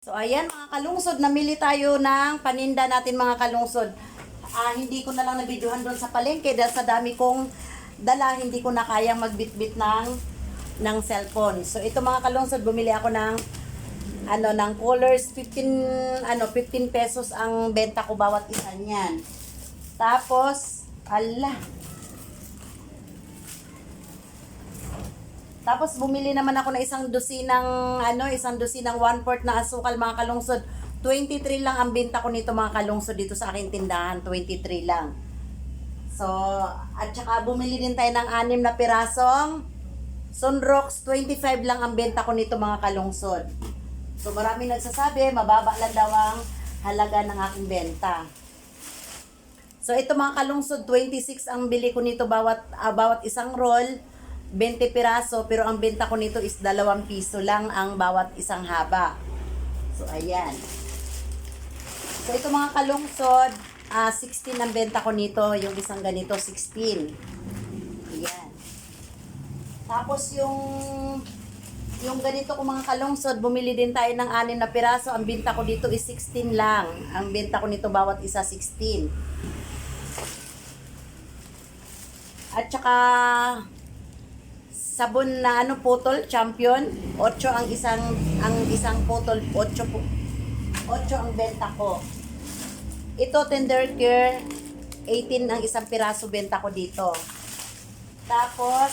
So ayan mga kalungsod, namili tayo ng paninda natin mga kalungsod. Ah, hindi ko na lang nabidyohan doon sa palengke dahil sa dami kong dala, hindi ko na kayang magbitbit ng ng cellphone. So ito mga kalungsod, bumili ako ng ano ng colors 15 ano 15 pesos ang benta ko bawat isa niyan. Tapos ala Tapos bumili naman ako ng isang dosinang ano, isang dosinang one fourth na asukal mga kalungsod. 23 lang ang benta ko nito mga kalungsod dito sa aking tindahan, 23 lang. So, at saka bumili din tayo ng anim na pirasong Sunrocks, 25 lang ang benta ko nito mga kalungsod. So, marami nagsasabi, mababa lang daw ang halaga ng aking benta. So, ito mga kalungsod, 26 ang bili ko nito bawat, ah, bawat isang roll. 20 piraso, pero ang benta ko nito is 2 piso lang ang bawat isang haba. So, ayan. So, ito mga kalungsod, ah 16 ang benta ko nito. Yung isang ganito, 16. Ayan. Tapos yung yung ganito ko mga kalungsod, bumili din tayo ng anim na piraso. Ang benta ko dito is 16 lang. Ang benta ko nito bawat isa 16. At saka sabon na ano putol champion 8 ang isang ang isang putol 8 po 8 ang benta ko. Ito tender care 18 ang isang piraso benta ko dito. Tapos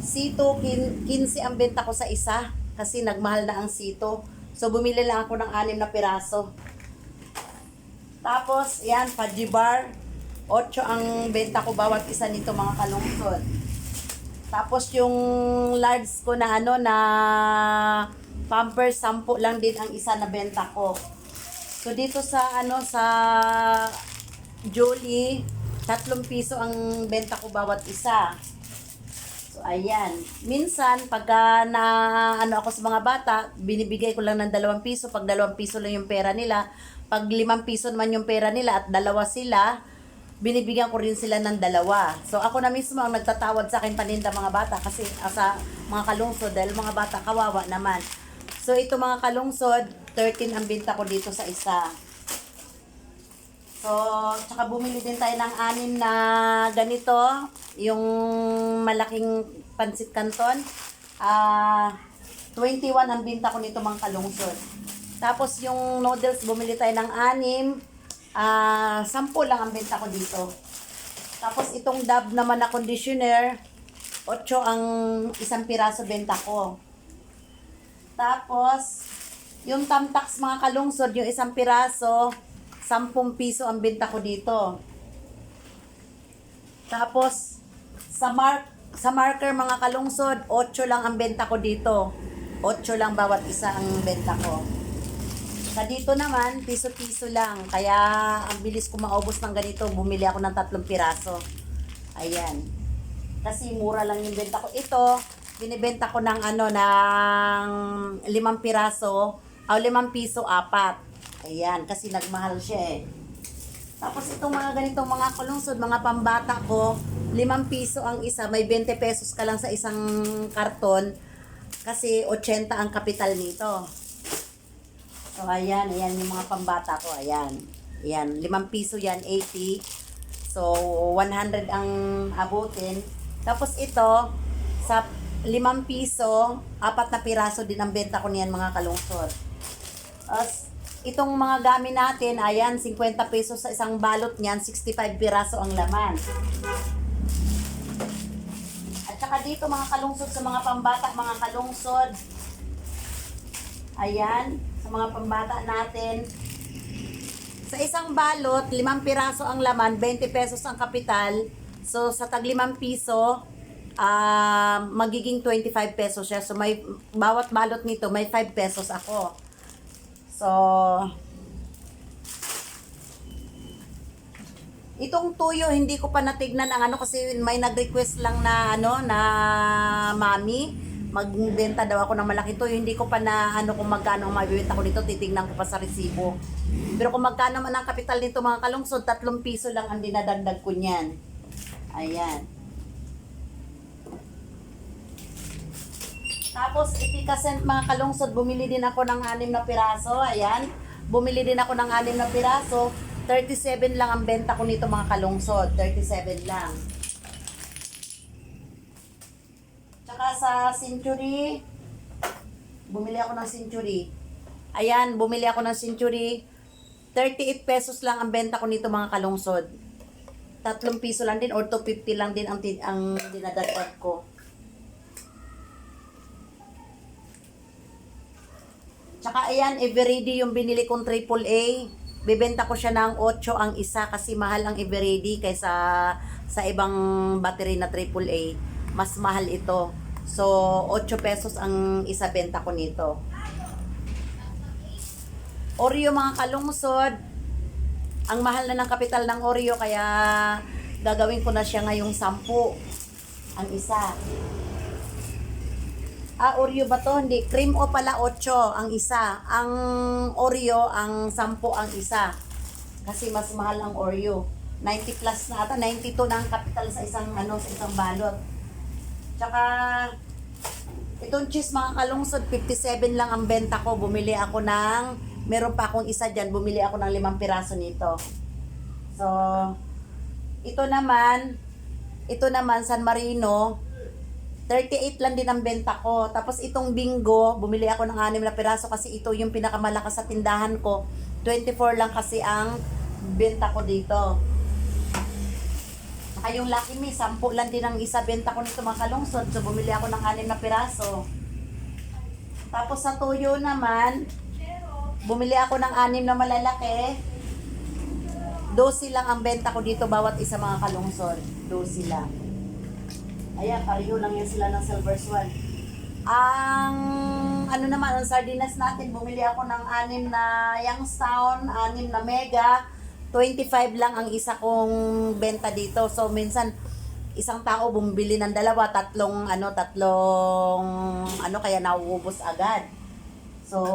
sito kin- 15 ang benta ko sa isa kasi nagmahal na ang sito so bumili lang ako ng 6 na piraso. Tapos yan pajibar 8 ang benta ko bawat isa nito mga kalungsod. Tapos yung large ko na ano na Pampers 10 lang din ang isa na benta ko. So dito sa ano sa Jolie, 3 piso ang benta ko bawat isa. So ayan. Minsan pagka na ano ako sa mga bata, binibigay ko lang ng 2 piso pag 2 piso lang yung pera nila. Pag 5 piso naman yung pera nila at dalawa sila, binibigyan ko rin sila ng dalawa. So ako na mismo ang nagtatawad sa akin paninda mga bata kasi ah, sa mga kalungsod dahil mga bata kawawa naman. So ito mga kalungsod, 13 ang binta ko dito sa isa. So, tsaka bumili din tayo ng anim na ganito, yung malaking pansit canton. Ah, 21 ang binta ko nito mga kalungsod. Tapos yung noodles, bumili tayo ng anim. Ah, 10 lang ang benta ko dito. Tapos itong Dove naman na conditioner, 8 ang isang piraso benta ko. Tapos, yung Tamtax mga kalungsod, yung isang piraso, 10 piso ang benta ko dito. Tapos, sa mark sa marker mga kalungsod, 8 lang ang benta ko dito. 8 lang bawat isa ang benta ko. Sa dito naman, piso-piso lang. Kaya, ang bilis ko maubos ng ganito, bumili ako ng tatlong piraso. Ayan. Kasi mura lang yung benta ko. Ito, binibenta ko ng ano, ng limang piraso, o limang piso, apat. Ayan, kasi nagmahal siya eh. Tapos itong mga ganitong mga kulungsod, mga pambata ko, limang piso ang isa, may 20 pesos ka lang sa isang karton, kasi 80 ang kapital nito. So, ayan, ayan yung mga pambata ko, ayan. Ayan, limang piso yan, 80. So, 100 ang abutin. Tapos ito, sa limang piso, apat na piraso din ang benta ko niyan mga kalungsod. As, itong mga gamit natin, ayan, 50 pesos sa isang balot niyan, 65 piraso ang laman. At saka dito mga kalungsod sa mga pambata, mga kalungsod, ayan, sa mga pambata natin, sa isang balot, limang piraso ang laman, 20 pesos ang kapital. So, sa tag limang piso, ah magiging 25 pesos siya. So, may, bawat balot nito, may 5 pesos ako. So, itong tuyo, hindi ko pa natignan ang ano kasi may nag-request lang na ano, na mami magbenta daw ako ng malaki tuyo. Hindi ko pa na ano kung magkano ang mabibenta ko nito, titignan ko pa sa resibo. Pero kung magkano man ang kapital nito mga kalungsod, tatlong piso lang ang dinadagdag ko niyan. Ayan. Tapos, itikasent mga kalungsod, bumili din ako ng anim na piraso. Ayan. Bumili din ako ng anim na piraso. 37 lang ang benta ko nito mga kalungsod. 37 lang. Tsaka sa Century, bumili ako ng Century. Ayan, bumili ako ng Century. 38 pesos lang ang benta ko nito mga kalungsod. Tatlong piso lang din or 250 lang din ang, ang dinadagdag ko. Tsaka ayan, Eveready yung binili kong AAA. Bibenta ko siya ng 8 ang isa kasi mahal ang Eveready kaysa sa ibang battery na AAA. Mas mahal ito. So, 8 pesos ang isa benta ko nito. Oreo mga kalungsod. Ang mahal na ng kapital ng Oreo kaya gagawin ko na siya ngayong 10 ang isa. Ah, Oreo ba to? Hindi. Cream o pala 8 ang isa. Ang Oreo, ang 10 ang isa. Kasi mas mahal ang Oreo. 90 plus na ata. 92 na ang capital sa isang, ano, sa isang balot. Tsaka, itong cheese mga kalungsod, 57 lang ang benta ko. Bumili ako ng, meron pa akong isa dyan, bumili ako ng limang piraso nito. So, ito naman, ito naman, San Marino, 38 lang din ang benta ko. Tapos itong bingo, bumili ako ng 6 na piraso kasi ito yung pinakamalakas sa tindahan ko. 24 lang kasi ang benta ko dito. Saka yung Lucky Me, 10 lang din ang isa benta ko nito mga kalungsod. So bumili ako ng 6 na piraso. Tapos sa tuyo naman, bumili ako ng 6 na malalaki. 12 lang ang benta ko dito bawat isa mga kalungsod. 12 lang. Ayan, pareho lang yan sila ng Silver Swan. Ang ano naman, ang sardinas natin, bumili ako ng anim na Youngstown, anim na Mega, 25 lang ang isa kong benta dito. So, minsan, isang tao bumili ng dalawa, tatlong, ano, tatlong, ano, kaya nauubos agad. So,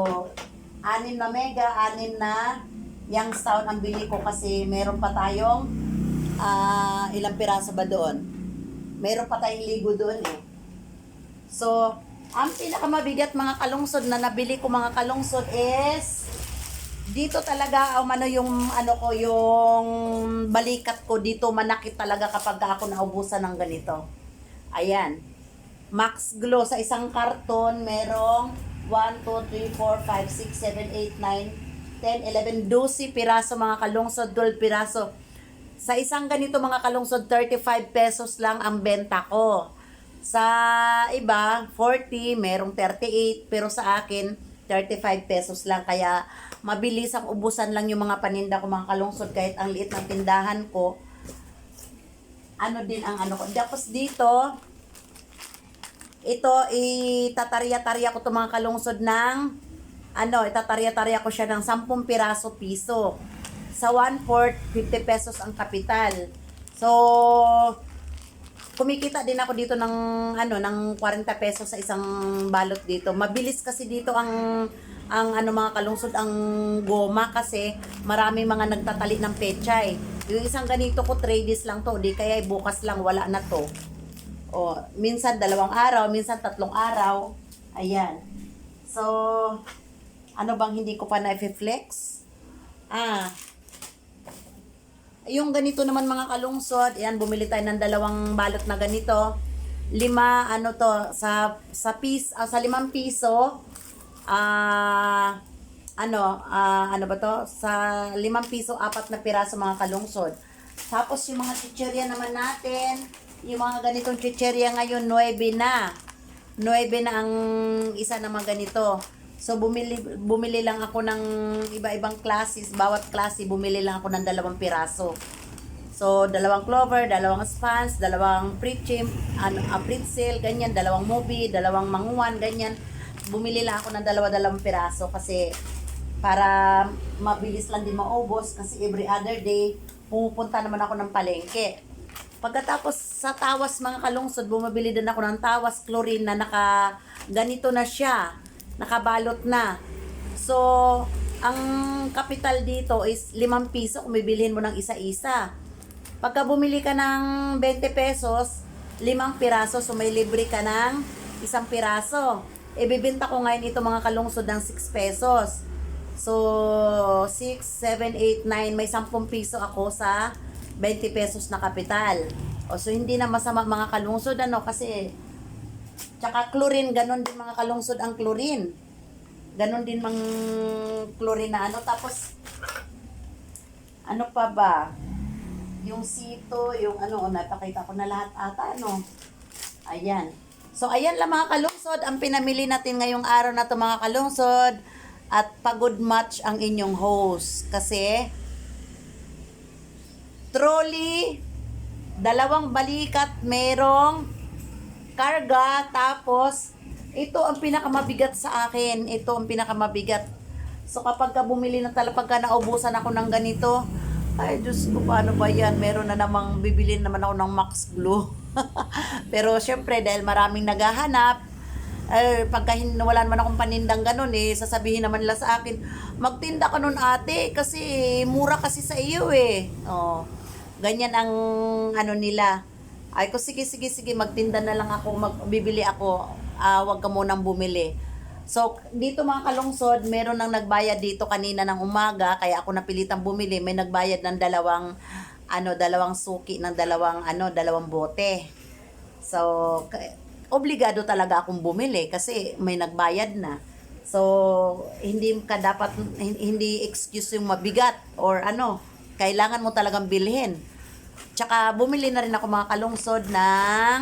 anim na Mega, anim na Youngstown ang bili ko kasi meron pa tayong ah, ilang piraso ba doon? meron pa tayong ligo doon eh. So, ang pinakamabigat mga kalungsod na nabili ko mga kalungsod is dito talaga um, ano yung ano ko yung balikat ko dito manakit talaga kapag ako naubusan ng ganito. Ayan. Max Glow sa isang karton merong 1 2 3 4 5 6 7 8 9 10 11 12 piraso mga kalungsod 12 piraso. Sa isang ganito mga kalungsod, 35 pesos lang ang benta ko. Sa iba, 40, merong 38, pero sa akin, 35 pesos lang. Kaya mabilis ang ubusan lang yung mga paninda ko mga kalungsod kahit ang liit ng tindahan ko. Ano din ang ano ko. Tapos dito, ito, itatarya-tarya ko to mga kalungsod ng ano, itatarya-tarya ko siya ng 10 piraso piso sa 1/4 50 pesos ang kapital. So kumikita din ako dito ng ano ng 40 pesos sa isang balot dito. Mabilis kasi dito ang ang ano mga kalungsod ang goma kasi marami mga nagtatali ng pechay. Yung isang ganito ko 3 days lang to, di kaya bukas lang wala na to. O, minsan dalawang araw, minsan tatlong araw. Ayan. So, ano bang hindi ko pa na-flex? Ah, yung ganito naman mga kalungsod, yan, bumili tayo ng dalawang balot na ganito. Lima, ano to, sa, sa piece, ah, sa limang piso, ah, ano, ah, ano ba to? Sa limang piso, apat na piraso mga kalungsod. Tapos yung mga chicherya naman natin, yung mga ganitong chicherya ngayon, 9 na. 9 na ang isa na mga ganito. So bumili bumili lang ako ng iba-ibang classes, bawat klase bumili lang ako ng dalawang piraso. So dalawang clover, dalawang spans, dalawang pre-chim, ano, uh, pretzel, ganyan, dalawang movie, dalawang manguan, ganyan. Bumili lang ako ng dalawa-dalawang piraso kasi para mabilis lang din maubos kasi every other day pumupunta naman ako ng palengke. Pagkatapos sa tawas mga kalungsod, bumabili din ako ng tawas chlorine na naka ganito na siya nakabalot na. So, ang kapital dito is 5 piso kung bibilhin mo ng isa-isa. Pagka bumili ka ng 20 pesos, 5 piraso, so may libre ka ng isang piraso. Ibibenta ko ngayon ito mga kalungsod ng 6 pesos. So, 6, 7, 8, 9, may 10 piso ako sa 20 pesos na kapital. O, so, hindi na masama mga kalungsod, ano, kasi, tsaka chlorine, ganon din mga kalungsod ang chlorine. Ganon din mang chlorine na ano. Tapos, ano pa ba? Yung sito, yung ano, oh, napakita ko na lahat ata, ano. Ayan. So, ayan lang mga kalungsod, ang pinamili natin ngayong araw na to mga kalungsod. At pagod match ang inyong host. Kasi, trolley, dalawang balikat, merong karga, tapos, ito ang pinakamabigat sa akin. Ito ang pinakamabigat. So, kapag ka bumili na talaga, pagka naubusan ako ng ganito, ay, Diyos ko, paano ba yan? Meron na namang, bibili naman ako ng Max Glue. Pero, syempre, dahil maraming naghahanap, eh, pagka wala naman akong panindang ganun, eh, sasabihin naman nila sa akin, magtinda ka nun ate, kasi mura kasi sa iyo eh. Oh, ganyan ang ano nila. Ay ko, sige, sige, sige, magtinda na lang ako, magbibili ako, ah, wag ka munang bumili. So, dito mga kalungsod, meron nang nagbayad dito kanina ng umaga, kaya ako napilitang bumili. May nagbayad ng dalawang, ano, dalawang suki ng dalawang, ano, dalawang bote. So, obligado talaga akong bumili kasi may nagbayad na. So, hindi ka dapat, hin- hindi excuse yung mabigat or ano, kailangan mo talagang bilhin. Tsaka bumili na rin ako mga kalungsod ng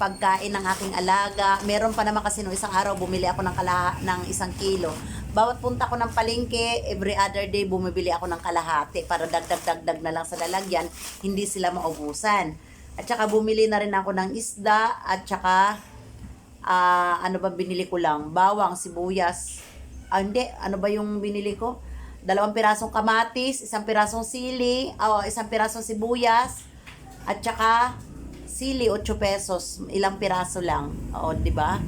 pagkain ng aking alaga. Meron pa naman kasi nung isang araw bumili ako ng kalaha, ng isang kilo. Bawat punta ko ng palengke, every other day bumibili ako ng kalahati para dagdag-dagdag na lang sa lalagyan, hindi sila maubusan. At saka bumili na rin ako ng isda at saka ah, ano ba binili ko lang? Bawang, sibuyas. Ah, hindi, ano ba yung binili ko? Dalawang pirasong kamatis, isang pirasong sili, o isang pirasong sibuyas, at saka sili 8 pesos, ilang piraso lang. Oo, 'di ba?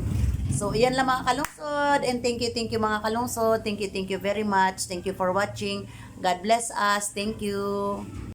So, iyan lang mga kalungsod. And thank you, thank you mga kalungsod. Thank you, thank you very much. Thank you for watching. God bless us. Thank you.